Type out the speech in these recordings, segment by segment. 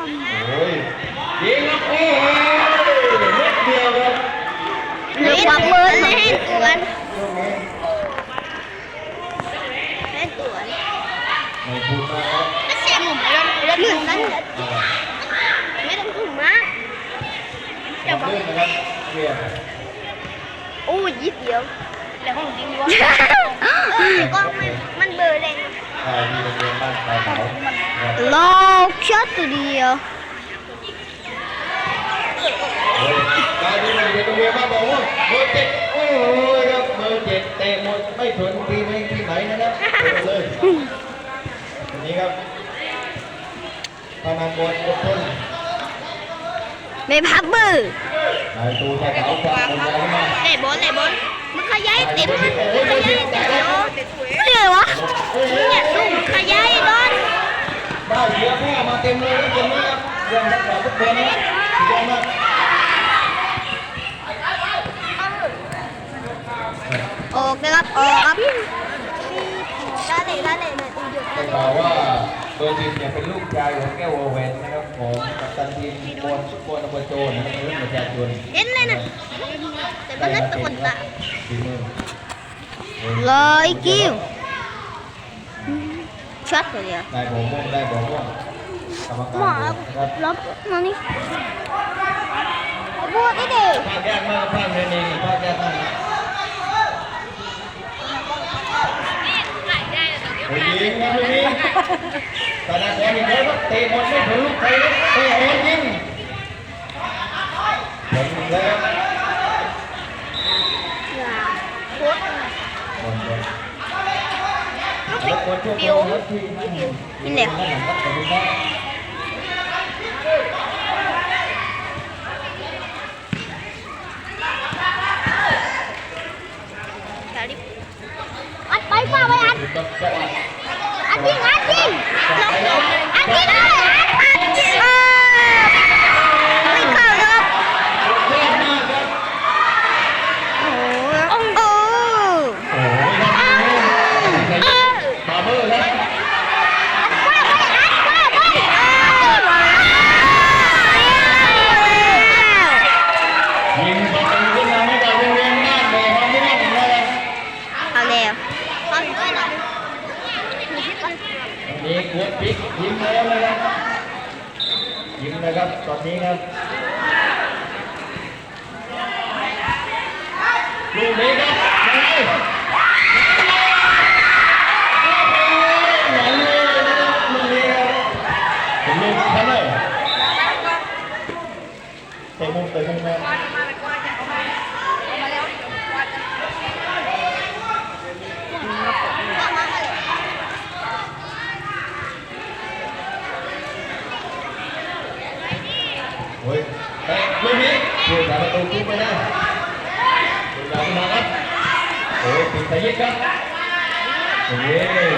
อมโอ้ยยิงครับโอ้โหเม็ดเดียวครับเล่นความมือไม่ให้ตวนให้ตวนไม่พูดมากครับไม่เสียหมุนเล่นเล่นหนึ่งนั้นอ่าไม่ต้องถึงมากต่อเนื่องนะครับเรียนโอ้ยยิบเดียวแล้วของจริงวะก็มันมันเบอร์เลย ทายที่โรงเรียนบ้านปลายเขาครับลอช็อตตัวเดียวเฮ้ยทายที่โรงเรียนโรงเรียนบ้านบอกว่าเบอร์เจ็ดโอ้ยครับเบอร์เจ็ดเตะหมดไม่สนทีมเองทีมไหนนะครับเปิดเลยวันนี้ครับธนาบนอดทนไม่พับมือนายตูชายเขาจับคนยาวขึ้นมาไหนบอลไหนบอลมันข ยายเต็มมันขยายเต็มเลยไม่เลยวะเนี่ยลูกมันขยายบอลได้เสียพ่อมาเต็มเลยครับเต็มเลยครับเรื่องรักษาทุกคนนะครับสุดยอดมากออกนะครับออกครับได้เลยได้เลยนะตีหยุดได้ข่าวว่าเบอร์สิบเนี่ยเป็นลูกชายของแก้ววอเวนนะครับของกัปตันทีมบอลฟุตบอลอเบอร์โจนะครับในรุ่นประชาชนเห็นเลยนะแต่มันนั่นเป็นคนตาฝีมือร้อยกิ้วช็อตตัวเดียวได้บอลม่วงได้บอลม่วงกรรมหมอการนะครับลบมานี่พูดได้ดิภาคยากมากภาคเรียนคนะลูกนี้ตอ นนั้นบอลอีกแล้วครับเตะบอลไม่ถึงลูกใครครับเตะบอลยิงบอลอีกแล้ว พูด บอลบอลแล้วคนทั่วไปครับที่ นั่งอยู่ด้านหลังครับขอบคุณครับ อัดไปฝ่าไปอัด ถูกต้องจังหวะ อัดยิงอัดยิงอัดยิงเลยอัดอัดยิงเออไม่เข้าครับ ยอดมากครับ โอ้โอ้ โอ้ยครับบาร์เบอร์ครับ ว่าไปอัดว่าไปเออ ยิงประตูขึ้นมาให้กับโรงเรียนบ้านแม่ของม่วงนะครับ เอาแล้วเอาด้วยนะ วันนี้กวดพลิกยิงแล้วนะครับยิงนะครับตอนนี้ครับ ลูกนี้ครับเตะมุมเตะมุมแม่โอ้ยเตะ ลูกนี้ผู้สาประตูทุบไปนะผู้สาประตูครับโอ้ปิดสยิดครับโอ้ย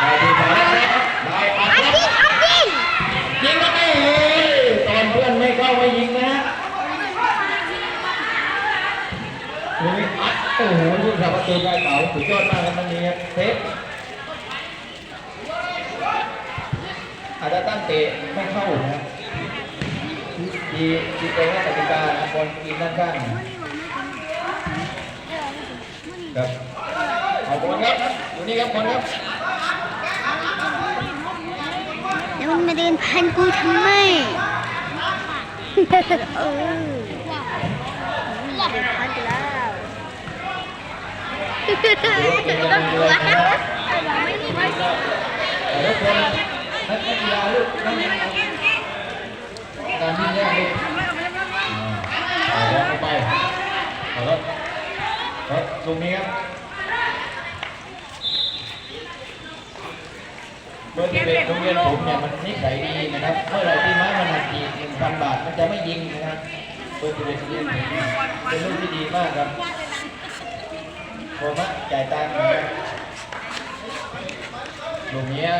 ได้ดีสาระครับได้ปัดอัดครับงอัดยิงยิงก็ไม่เลยตอนเพื่อนไม่เข้าไม่ยิงนะลูกนี้อัดโอ้โหลูกสาประตูได้เป๋าสุดยอดมากครับมันนี้ครับเซฟอาจจะตั้งเตะไม่เข้านะ ดีดีเองว่ากติกานะบอลกินด้านข้างครับเอาบอลครับอยู่นี่ครับบอลครับแล้วมันมาเดินพันกูทำไมเออเดินพันกูแล้วต้องกลัวไม่มีไม่มีแต่ทุกคนนักกีฬาลูกนักกีฬา การวิ่แยกลูกเอาบอลไปเอาครับครับตรงนี้ครับเบอร์สิบเอ็ดโรงเรียนผมเนี่ยมันนิสัยดีนะครับเมื่อไรที่ไม้มันหักอีกหนึ่งพันบาทมันจะไม่ยิงนะครับเบอร์สิบเอ็ดโรงเรียนผมเป็นลูกที่ดีมากครับผมอะจ่ายตังค์นะครับลูกเนี้ย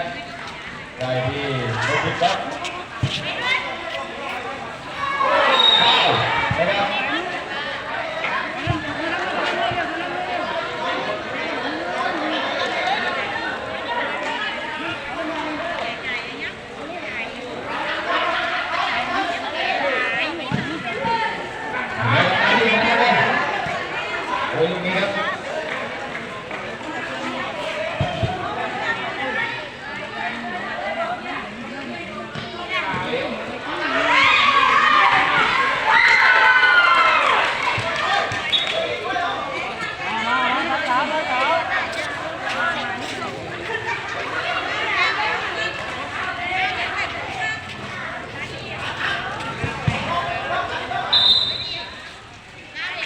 ได้ที่รถพิกอั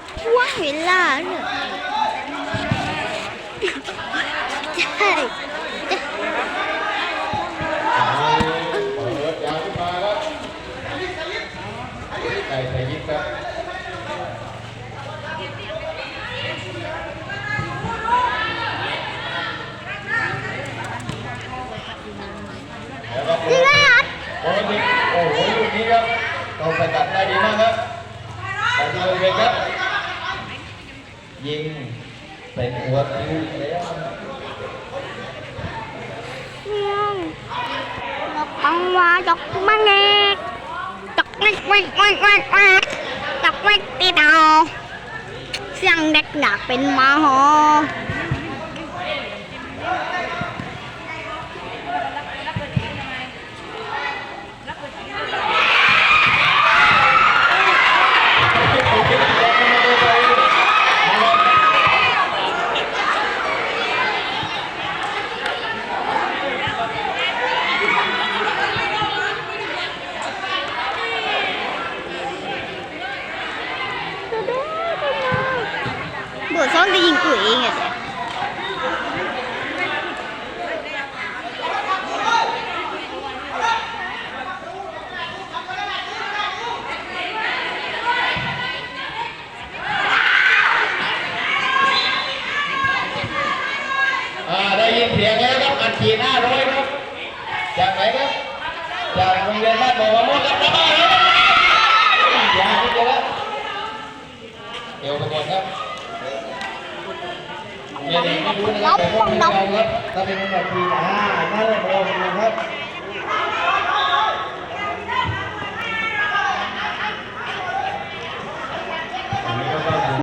ตรงนี้มันช่วงเวลาเนี่ยใช่เปิด ยาวขึ้นมาครับไก่ไทยยิปครับแล้วก็พี่รัดโอ้วนดูเลยครับยิงเป็นหัวคิวแล้วยังเราปังว่าดอกมะเนกดอกเล็กเล็กเล็กเล็กเล็กดอกเล็กตีดาวเสียงเด็กอยากเป็นมาหอ เบื่อซ้อนจะยิงตัวเองอะแต่อ่าได้ยินเสียงแล้วครับอัดฉีดห้าร้อยครับ จากไหนครับ จากโรงเรียนบ้านบ่อมะม่วงครับระบายครับยาที่เจอแล้วเดี๋ยวไปก่อนครับ รียนเองไม่รู้นะครับแต่ว่าเป็นเราครับถ้าเป็นแบบทีอ่านั่นแหละผม